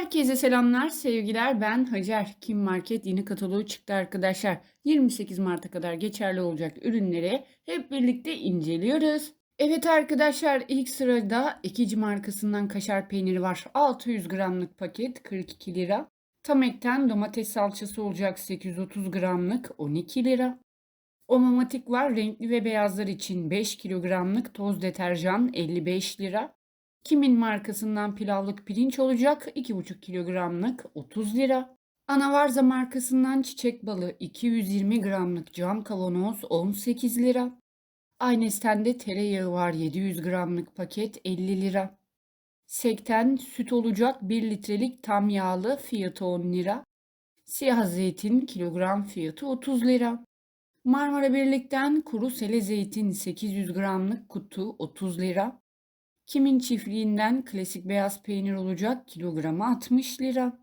Herkese selamlar, sevgiler. Ben Hacer. Kim Market yeni kataloğu çıktı arkadaşlar. 28 Mart'a kadar geçerli olacak ürünleri hep birlikte inceliyoruz. Evet arkadaşlar ilk sırada Ekici markasından kaşar peyniri var. 600 gramlık paket 42 lira. Tamek'ten domates salçası olacak 830 gramlık 12 lira. Omamatik var renkli ve beyazlar için 5 kilogramlık toz deterjan 55 lira. Kimin markasından pilavlık pirinç olacak 2,5 kilogramlık 30 lira. Anavarza markasından çiçek balı 220 gramlık cam kavanoz 18 lira. Aynes'ten de tereyağı var 700 gramlık paket 50 lira. Sekten süt olacak 1 litrelik tam yağlı fiyatı 10 lira. Siyah zeytin kilogram fiyatı 30 lira. Marmara Birlik'ten kuru sele zeytin 800 gramlık kutu 30 lira. Kimin çiftliğinden klasik beyaz peynir olacak kilogramı 60 lira.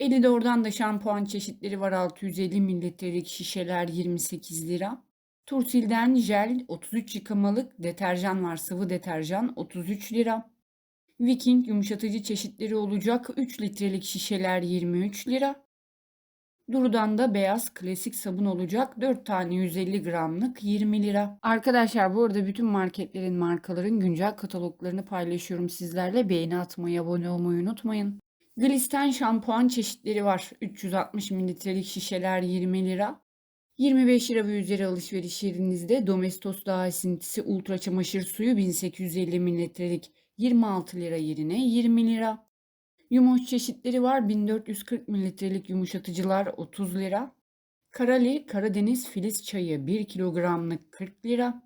Elidor'dan da şampuan çeşitleri var 650 mililitrelik şişeler 28 lira. Tursil'den jel 33 yıkamalık deterjan var sıvı deterjan 33 lira. Viking yumuşatıcı çeşitleri olacak 3 litrelik şişeler 23 lira. Duru'dan da beyaz klasik sabun olacak 4 tane 150 gramlık 20 lira. Arkadaşlar bu arada bütün marketlerin markaların güncel kataloglarını paylaşıyorum sizlerle. Beğeni atmayı, abone olmayı unutmayın. Glisten şampuan çeşitleri var. 360 mililitrelik şişeler 20 lira. 25 lira ve üzeri alışveriş yerinizde Domestos daha esintisi ultra çamaşır suyu 1850 mililitrelik 26 lira yerine 20 lira. Yumuş çeşitleri var. 1440 mililitrelik yumuşatıcılar 30 lira. Karali Karadeniz Filiz çayı 1 kilogramlık 40 lira.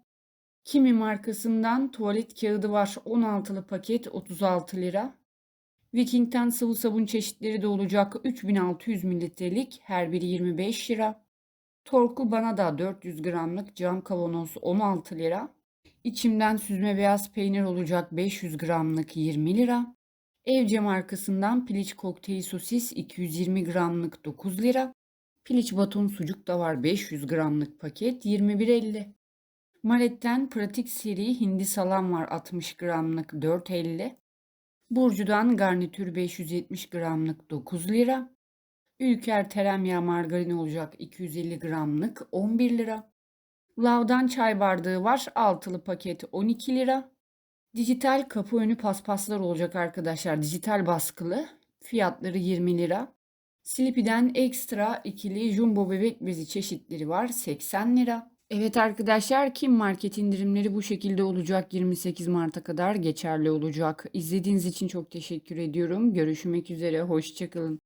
Kimi markasından tuvalet kağıdı var. 16'lı paket 36 lira. Viking'ten sıvı sabun çeşitleri de olacak. 3600 mililitrelik her biri 25 lira. Torku bana da 400 gramlık cam kavanoz 16 lira. İçimden süzme beyaz peynir olacak 500 gramlık 20 lira. Evce markasından piliç kokteyl sosis 220 gramlık 9 lira. Piliç baton sucuk da var 500 gramlık paket 21.50. Malet'ten pratik seri hindi salam var 60 gramlık 4.50. Burcu'dan garnitür 570 gramlık 9 lira. Ülker tereyağı margarin olacak 250 gramlık 11 lira. Lav'dan çay bardağı var altılı paket 12 lira. Dijital kapı önü paspaslar olacak arkadaşlar. Dijital baskılı. Fiyatları 20 lira. Sleepy'den ekstra ikili jumbo bebek bezi çeşitleri var. 80 lira. Evet arkadaşlar Kim Market indirimleri bu şekilde olacak. 28 Mart'a kadar geçerli olacak. İzlediğiniz için çok teşekkür ediyorum. Görüşmek üzere. Hoşçakalın.